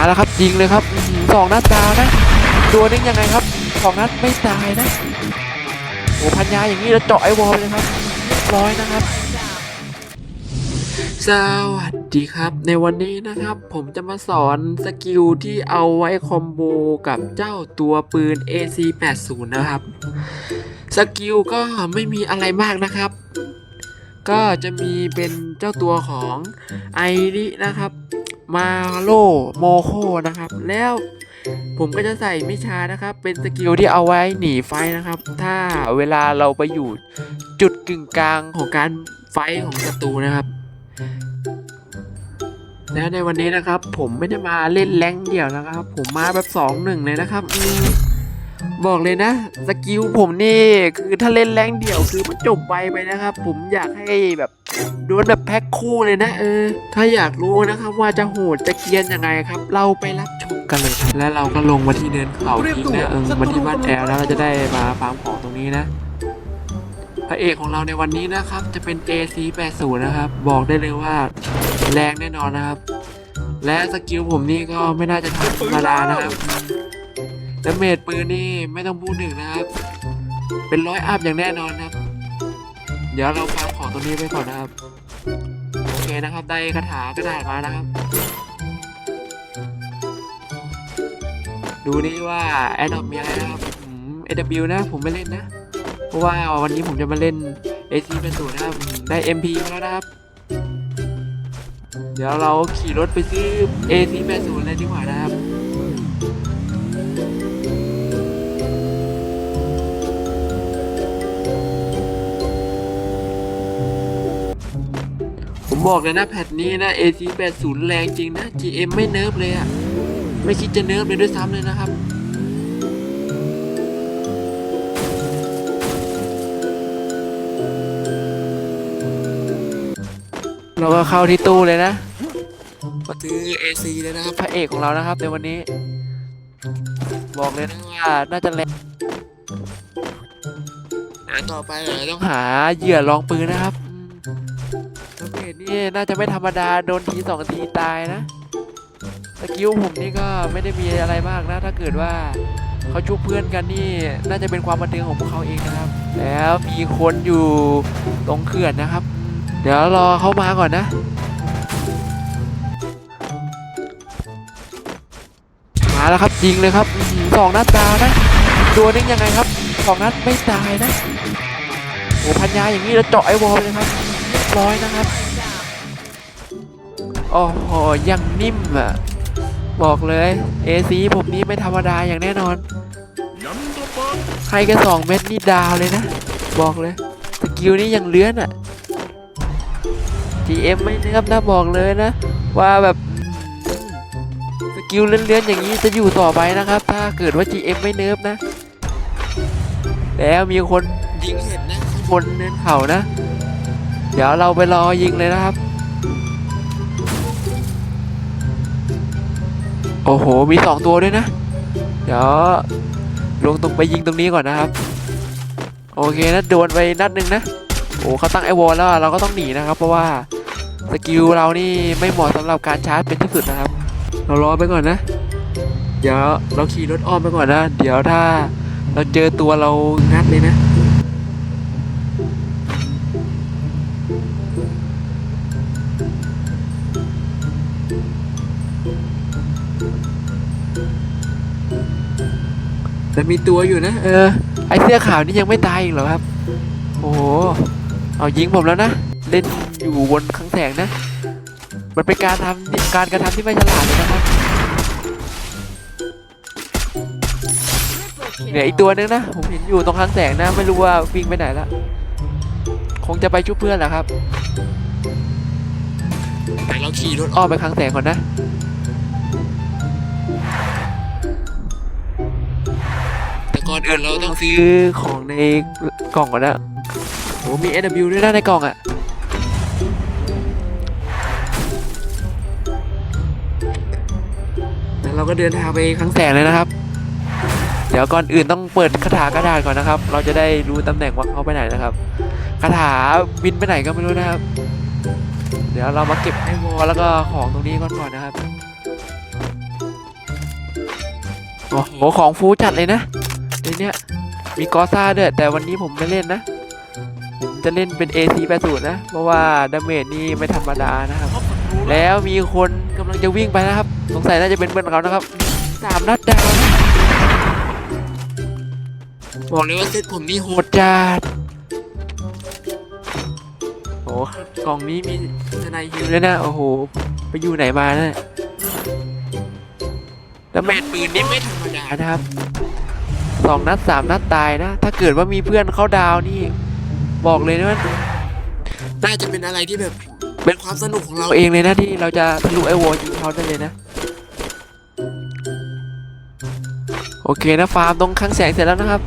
าแล้วครับยิงเลยครับสองนัดดาวนะตัวนึงยังไงครับสองนัดไม่ตายนะโอ้พันยาอย่างนี้แล้วเจาะไอ้วอลเลยครับเรียบร้อยนะครับ สวัสดีครับในวันนี้นะครับผมจะมาสอนสกิลที่เอาไว้คอมโบกับเจ้าตัวปืน AC80 นะครับ สกิลก็ไม่มีอะไรมากนะครับ ก็จะมีเป็นเจ้าตัวของไอรินะครับ มาโลโมโคนะครับ แล้วผมก็จะใส่มิชานะครับ เป็นสกิลที่เอาไว้หนีไฟนะครับ ถ้าเวลาเราไปอยู่จุดกึ่งกลางของการไฟของศัตรูนะครับ และในวันนี้นะครับ ผมไม่ได้มาเล่นแรงเดี่ยวนะครับ ผมมาแบบสองหนึ่งเลยนะครับ บอกเลยนะสกิลผมนี่คือถ้าเล่นแรงเดี่ยวคือมันจบไวไปนะครับ ผมอยากให้แบบดวลแบบแพ็คคู่เลยนะเออ ถ้าอยากรู้นะครับว่าจะโหดจะเกียนยังไงครับ เราไปรับชมกันเลยครับและเราก็ลงมาที่เนินเขาอีกนะเออมาที่บ้านแอลแล้วเราจะได้มาฟาร์มของตรงนี้นะพระเอกของเราในวันนี้นะครับจะเป็น AC80 นะครับ บอกได้เลยว่าแรงแน่นอนนะครับ และสกิลผมนี่ก็ไม่น่าจะธรรมดานะครับ ดาเมจปืนนี่ไม่ต้องพูดถึงนะครับ เป็นร้อยอัพอย่างแน่นอนครับ เดี๋ยวเราฟังของตัวนี้ไปก่อนนะครับ โอเคนะครับ ได้คาถากระดาษมานะครับ ดูนี่ว่าแอดดอปมีอะไรนะครับอืม AW นะผมไม่เล่นนะ เพราะว่าวันนี้ผมจะมาเล่น AC เป็นศูนย์นะครับอืมได้ MP มาแล้วนะครับ เดี๋ยวเราขี่รถไปซื้อ AC เป็นศูนเลยดีกว่านะครับ บอกเลยนะแพทนี้นะ AC 80 แรงจริงนะ GM ไม่เนิร์ฟเลยอะไม่คิดจะเนิร์ฟเลยด้วยซ้ำเลยนะครับเราก็เข้าที่ตู้เลยนะมาซื้อ AC เลยนะครับพระเอกของเรานะครับในวันนี้ บอกเลยนะว่าน่าจะแรงอะต่อไปเราต้องหาเหยื่อลองปืนนะครับอืมดาเมจ นี่น่าจะไม่ธรรมดาโดนทีสองทีตายนะสกิลผมนี่ก็ไม่ได้มีอะไรมากนะ ถ้าเกิดว่าเขาชุบเพื่อนกันนี่ น่าจะเป็นความบันเทิงของพวกเขาเองนะครับ แล้วมีคนอยู่ตรงเขื่อนนะครับ เดี๋ยวรอเข้ามาก่อนนะมาแล้วครับยิงเลยครับสองนัดดานะตัวนึงยังไงครับสองนัดไม่ตายนะโอ้พันยาอย่างนี้แล้วเจาะไอ้วอลเลยครับเรียบร้อยนะครับ โอ้โหยังนิ่มอะ บอกเลยเอซีผมนี้ไม่ธรรมดาอย่างแน่นอนให้แค่สองเม็ดนี่ดาวเลยนะ บอกเลยสกิลนี้ยังเลื้อนอะ GM ไม่เนื้อบนะบอกเลยนะ ว่าแบบสกิลเลื่อนๆอย่างนี้จะอยู่ต่อไปนะครับ ถ้าเกิดว่า GM ไม่เนิร์ฟนะ แล้วมีคนยิงเห็นนะบนเนินเขานะ เดี๋ยวเราไปรอยิงเลยนะครับ อ้โห มีสองตัวด้วยนะ เดี๋ยวลงตรงไปยิงตรงนี้ก่อนนะครับ โอเคนะโดนไปนัดหนึ่งนะ โอ้เขาตั้งไอวอลแล้วเราก็ต้องหนีนะครับ เพราะว่าสกิลเรานี่ไม่เหมาะสำหรับการชาร์จเป็นที่สุดนะครับ เรารอไปก่อนนะ เดี๋ยวเราขี่รถอ้อมไปก่อนนะ เดี๋ยวถ้าเราเจอตัวเรางัดเลยนะ แต่มีตัวอยู่นะ เออ ไอเสื้อขาวนี่ยังไม่ตายอีกเหรอครับ โอ้โห เอายิงผมแล้วนะ เล่นอยู่บนข้างแสงนะ มันเป็นการทำการกระทำที่ไม่ฉลาดเลยนะครับเหลืออีกตัวนึงนะ ผมเห็นอยู่ตรงข้างแสงนะ ไม่รู้ว่าวิ่งไปไหนละ คงจะไปชุบเพื่อนแหละครับแต่เราขี่รถอ้อมไปข้างแสงก่อนนะ ก่อนอื่นเราต้องซื้อของในกล่องก่อนนะโอ้มี SW ด้วยนะในกล่องอะแล้วเราก็เดินทางไปข้างแสงเลยนะครับ เดี๋ยวก่อนอื่นต้องเปิดคาถากระดาษก่อนนะครับ เราจะได้รู้ตำแหน่งว่าเขาไปไหนนะครับคาถาบินไปไหนก็ไม่รู้นะครับ เดี๋ยวเรามาเก็บไอวอแล้วก็ของตรงนี้ก่อนก่อนนะครับโอ้โหของฟูจัดเลยนะ เนี้ยมีกอซ่าด้วย แต่วันนี้ผมไม่เล่นนะ ผมจะเล่นเป็น AC 80นะ เพราะว่าดาเมจนี่ไม่ธรรมดานะครับ แล้วมีคนกำลังจะวิ่งไปนะครับ สงสัยน่าจะเป็นเพื่อนเขานะครับสามนัดดาวบอกเลยว่าเซตผมนี่โหดจัดโอ้กล่องนี้มีทนายฮิวด้วยนะ โอ้โห ไปอยู่ไหนมาเนี่ยดาเมจปืนนี่ไม่ธรรมดานะครับ องนัดสามนัดตายนะ ถ้าเกิดว่ามีเพื่อนเขาดาวนี่ บอกเลยนะว่าน่าจะเป็นอะไรที่แบบ เป็นความสนุกของเราเองเลยนะที่เราจะทะลุไอวอลยิงเขาได้เลยนะ โอเคนะฟาร์มตรงข้างแสงเสร็จแล้วนะครับ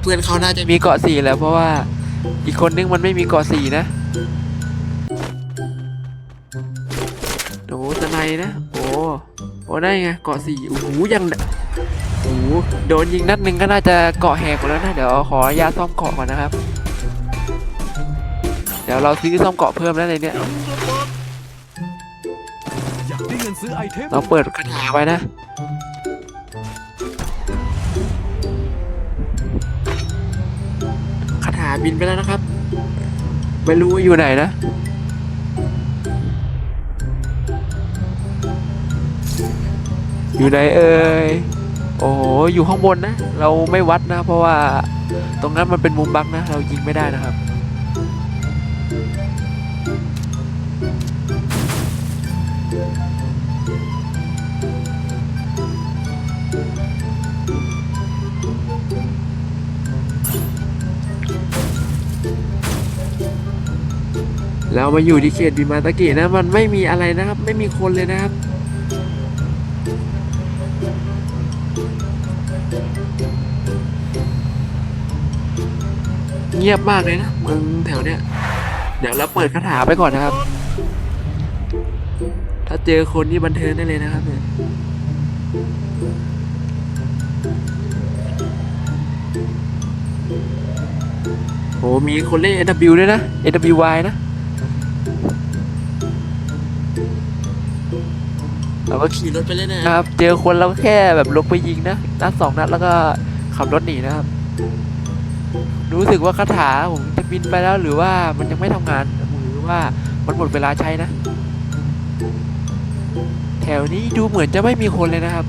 เพื่อนเขาน่าจะมีเกาะสี่แล้วเพราะว่าอีกคนนึงมันไม่มีเกาะสี่นะ นนะ โอ้โอ้ได้ไงเกาะสี่โอ้โหยังโอ้โหโดนยิงนัดหนึ่งก็น่าจะเกาะแหกหมดแล้วนะ เดี๋ยวขออนุญาซ่อมเกาะก่อนนะครับ เดี๋ยวเราซื้อซ่อมเกาะเพิ่มแล้วในเนี้ยเงินซื้อไอเทมเราเปิดคาถาไว้นะคาถาบินไปแล้วนะครับ ไม่รู้ว่าอยู่ไหนนะ อยู่ไหนเอ่ยโอ้โหอยู่ข้างบนนะ เราไม่วัดนะ เพราะว่าตรงนั้นมันเป็นมุมบักนะ เรายิงไม่ได้นะครับ เรามาอยู่ที่เขตบิมาตะกินะ มันไม่มีอะไรนะครับ ไม่มีคนเลยนะครับ งียบมากเลยนะเมืองแถวเนี้ย เดี๋ยวเราเปิดคาถาไปก่อนนะครับ ถ้าเจอคนนี่บันเทิงได้เลยนะครับเนี่ยโอ้มีคนเล่น AW ด้วยนะ AWY นะ เราก็ขี่รถไปเล่นนะครับ เจอคนเราก็แค่แบบลงไปยิงนะ นัดสองนัดแล้วก็ขับรถหนีนะครับ รู้สึกว่าคาถาผมจะบินไปแล้วหรือว่ามันยังไม่ทำงานหรือว่ามันหมดเวลาใช้นะ แถวนี้ดูเหมือนจะไม่มีคนเลยนะครับ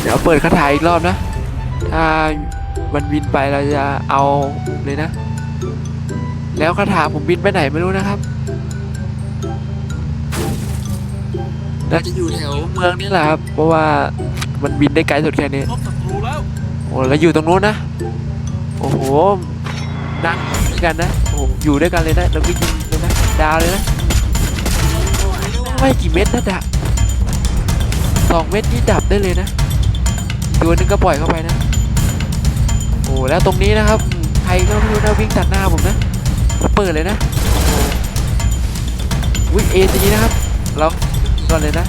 เดี๋ยวเปิดคาถาอีกรอบนะ ถ้ามันบินไปเราจะเอาเลยนะ แล้วคาถาผมบินไปไหนไม่รู้นะครับ น่าจะอยู่แถวเมืองนี่แหละครับ เพราะว่ามันบินได้ไกลสุดแค่นี้ พบศัตรูแล้ว โอ้แล้วอยู่ตรงนู้นนะ โอ้โห นั่งด้วยกันนะ โอ้โหอยู่ด้วยกันเลยนะ แล้วก็ยิงเลยนะ ดาวเลยนะ ไม่กี่เม็ดนะดับสองเม็ดนี่ดับได้เลยนะ ตัวนึงก็ปล่อยเข้าไปนะ โอ้แล้วตรงนี้นะครับอืมใครก็ไม่รู้นะวิ่งตัดหน้าผมนะ เปิดเลยนะวิ่งเอซีนะครับ เรา ก่อนเลยนะ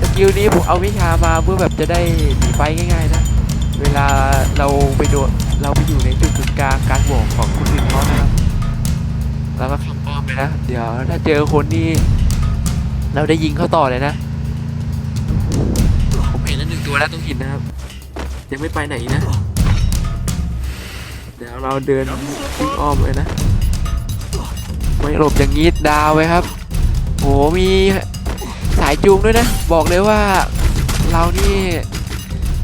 สกิลนี้ผมเอาวิชามาเพื่อแบบจะได้หนีไฟง่าย ๆ นะ เวลาเราไปโดนเราไปอยู่ในจุดกึ่งกลางการโหวกของคนอื่นเขานะครับเราก็ขับอ้อมไปนะ เดี๋ยวถ้าเจอคนนี่เราได้ยิงเขาต่อเลยนะ ผมเห็นแล้วหนึ่งตัวแล้วตรงหินนะครับ ยังไม่ไปไหนนะ เดี๋ยวเราเดินอ้อมเลยนะ ไม่หลบอย่างนี้ดาวไว้ครับโหมีายจูงด้วยนะ บอกเลยว่าเรานี่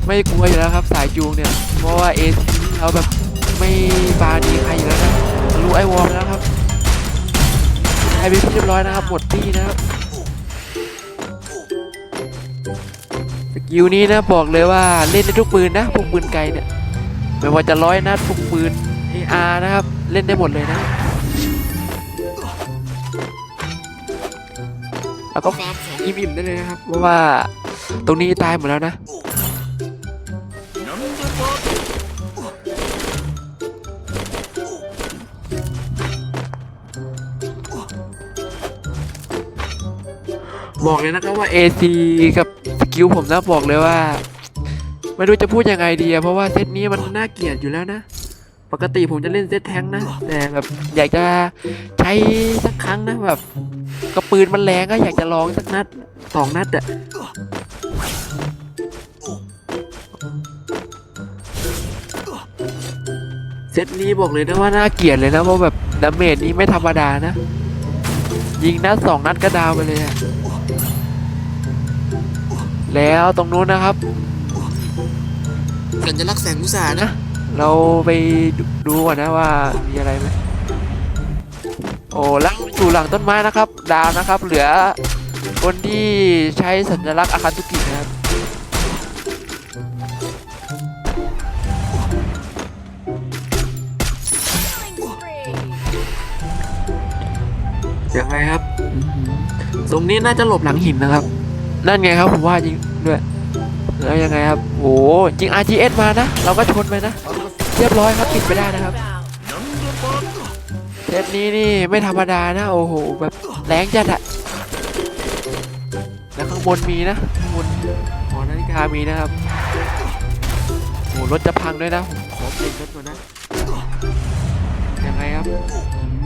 ไม่กลัวอยู่แล้วครับ สายจูงเนี่ย เพราะว่าเอเราแบบไม่ปาดีใครอยู่แล้วนะทะลุไอวอลไปแล้วครับให้ไปที่เรียบร้อยนะครับ หมดตี้นะครับสกิลนี้นะบอกเลยว่าเล่นได้ทุกปืนนะพวกปืนไกลเนี่ยไม่ว่าจะร้อยนัดพวกปืน AR นะครับ เล่นได้หมดเลยนะแล้วก็ ฟาร์มของอิ่มได้เลยนะครับ เพราะว่าตรงนี้ตายหมดแล้วนะ บอกเลยนะครับว่า AC กับสกิลผมนะบอกเลยว่า ไม่รู้จะพูดยังไงดีอะเพราะว่าเซตนี้มันน่าเกลียดอยู่แล้วนะ ปกติผมจะเล่นเซตแทงนะ แต่แบบอยากจะใช้สักครั้งนะแบบ กระปืนมันแรงก็อยากจะลองสักนัดสองนัดอะเซตนี้บอกเลยนะว่าน่าเกลียดเลยนะเพราะแบบดาเมจนี้ไม่ธรรมดานะ ยิงนัดสองนัดก็ดาวไปเลยอะแล้วตรงนู้นนะครับสัญลักษณ์แสงอุตสานะ เราไปดูก่อนนะว่ามีอะไรไหมโอ้แล้ว อยู่หลังต้นไม้นะครับ ดาวนะครับ เหลือคนที่ใช้สัญลักษณ์อาคาตุกินะครับยังไงครับอื้อหือตรงนี้น่าจะหลบหลังหินนะครับ นั่นไงครับผมว่าจริงด้วยแล้วยังไงครับโอ้จริง RGS มานะ เราก็ชนไปนะ เรียบร้อยครับปิดไปได้นะครับ เซตนี้นี่ไม่ธรรมดานะ โอ้โห แบบแรงจัดอะแล้วข้างบนมีนะข้างบนหอนาฬิกามีนะครับโอ้รถจะพังด้วยนะผมขอเปลี่ยนรถก่อนนะยังไงครับ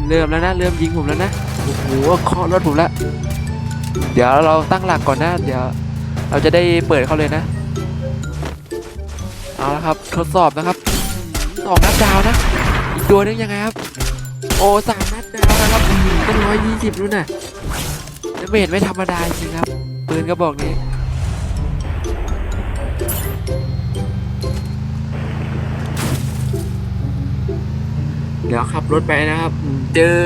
เริ่มแล้วนะ เริ่มยิงผมแล้วนะโอ้โหเคาะรถผมแล้วเดี๋ยวเราตั้งหลักก่อนนะ เดี๋ยวเราจะได้เปิดเขาเลยนะเอาละครับ ทดสอบนะครับสองนัดดาวนะ อีกตัวนึงยังไงครับ อ้สามนัดดาวนะครับเป็นร้อยยี่สิบนู่นน่ะแล้วเมจไม่ธรรมดาจริงครับปืนกระบอกนี้เดี๋ยวขับรถไปนะครับ เจอ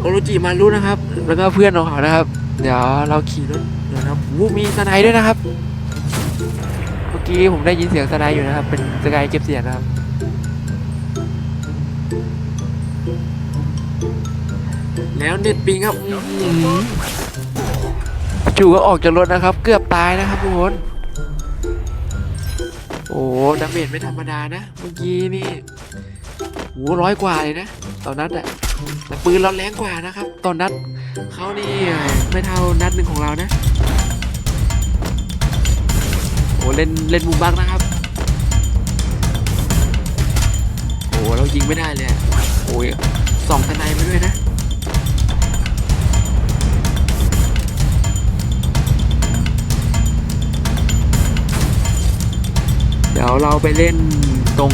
โอโรจิมารุนะครับ แล้วก็เพื่อนของเขานะครับ เดี๋ยวเราขี่รถเดี๋ยวนะครับวูมีสไนด์ด้วยนะครับ เมื่อกี้ผมได้ยินเสียงสไนด์อยู่นะครับ เป็นสกายเก็บเสียงนะครับ แล้วเน็ตปิงครับอื้อหือจู่ก็ออกจากรถนะครับ เกือบตายนะครับทุกคนโอ้ดาเมจไม่ธรรมดานะ เมื่อกี้นี่โหร้อยกว่าเลยนะตอนนัดอะแต่ปืนเราแรงกว่านะครับ ตอนนัดเขานี่ไม่เท่านัดหนึ่งของเรานะโอ้เล่นเล่นมุมบักนะครับโอ้เรายิงไม่ได้เลยอะโอ้ยสองทนายไปด้วยนะ ดี๋ยวเราไปเล่นตรง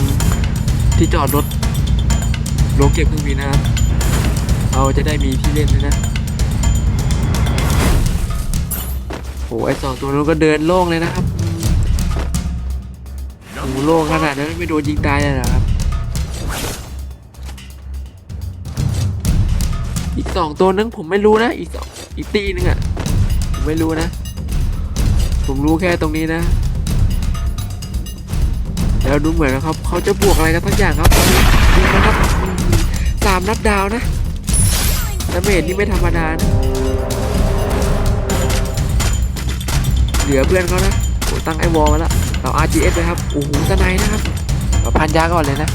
ที่จอดรถโรงเก็บเครื่องบินนะครับ เราจะได้มีที่เล่นด้วยนะ โอ้ไอสองตัวนู้นก็เดินโล่งเลยนะครับโอ้โล่งขนาดนั้นไม่โดนยิงตายเลยเหรอครับ อีกสองตัวนึงผมไม่รู้นะ อีกสองอีกตีนึงอะ ผมไม่รู้นะ ผมรู้แค่ตรงนี้นะ แล้วดูเหมือนนะครับ เขาจะบวกอะไรกันทั้งอย่างครับตอนนี้ดูนะครับสามนัดดาวนะดาเมจนี่ไม่ธรรมดานะเหลือเพื่อนเขานะโอ้ตั้งไอวอลมาแล้วเรา RGS เลยครับโอ้โหสไนนะครับเราพันยาก่อนเลยนะ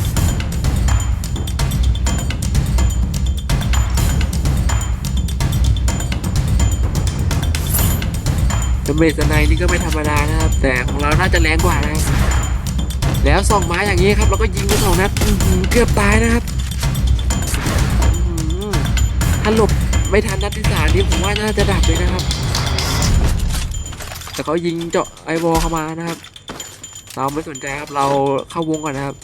ดาเมจสไนนี่ก็ไม่ธรรมดานะครับ แต่ของเราน่าจะแรงกว่านะครับ แล้วส่องไม้อย่างนี้ครับเราก็ยิงไปสองนัดเกือบตายนะครับถ้าหลบไม่ทันนัดที่สามนี้ผมว่าน่าจะดับเลยนะครับ แต่เขายิงเจาะไอวอลเข้ามานะครับ เราไม่สนใจครับเราเข้าวงก่อนนะครับ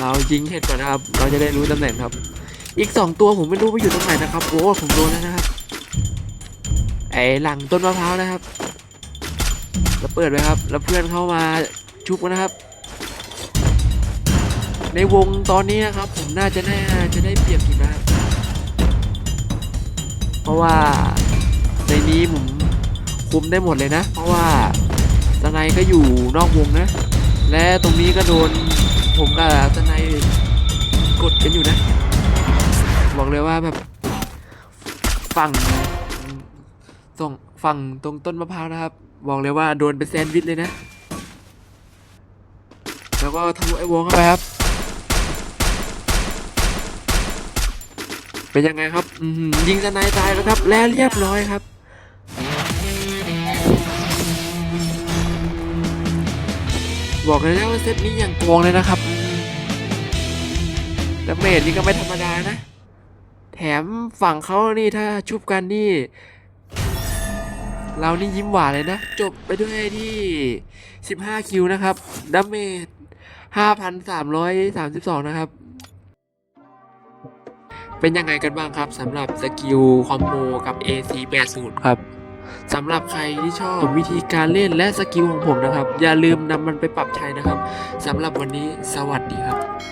เรายิงเห็ดก่อนนะครับ เราจะได้รู้ตำแหน่งครับ อีกสองตัวผมไม่รู้ว่าอยู่ตรงไหนนะครับโอ้ผมโดนแล้วนะครับไอหลังต้นมะพร้าวนะครับ แล้วเปิดไว้ครับ แล้วเพื่อนเข้ามาชุบกันนะครับ ในวงตอนนี้นะครับ ผมน่าจะน่าจะได้เปรียบอยู่นะครับ เพราะว่าในนี้ผมคุมได้หมดเลยนะ เพราะว่าสไนก็อยู่นอกวงนะ และตรงนี้ก็โดนผมกับสไนกดกันอยู่นะ บอกเลยว่าแบบฝั่งส่งฝั่งตรงต้นมะพร้าวนะครับ บอกเลยว่าโดนเป็นแซนด์วิชเลยนะ แล้วก็ทะลุไอวงเข้าไปครับ เป็นยังไงครับยิงสไนด์ตายแล้วครับ แล้วเรียบร้อยครับบอกเลยนะว่าเซตนี้อย่างโกงเลยนะครับอืมดาเมจนี่ก็ไม่ธรรมดานะ แถมฝั่งเขานี่ถ้าชุบกันนี่ เรานี่ยิ้มหวานเลยนะ จบไปด้วยที่ 15 คิวนะครับดาเมจ5,332 นะครับ เป็นยังไงกันบ้างครับสำหรับสกิลคอมโบกับ AC80 ครับสำหรับใครที่ชอบวิธีการเล่นและสกิลของผมนะครับ อย่าลืมนำมันไปปรับใช้นะครับสำหรับวันนี้สวัสดีครับ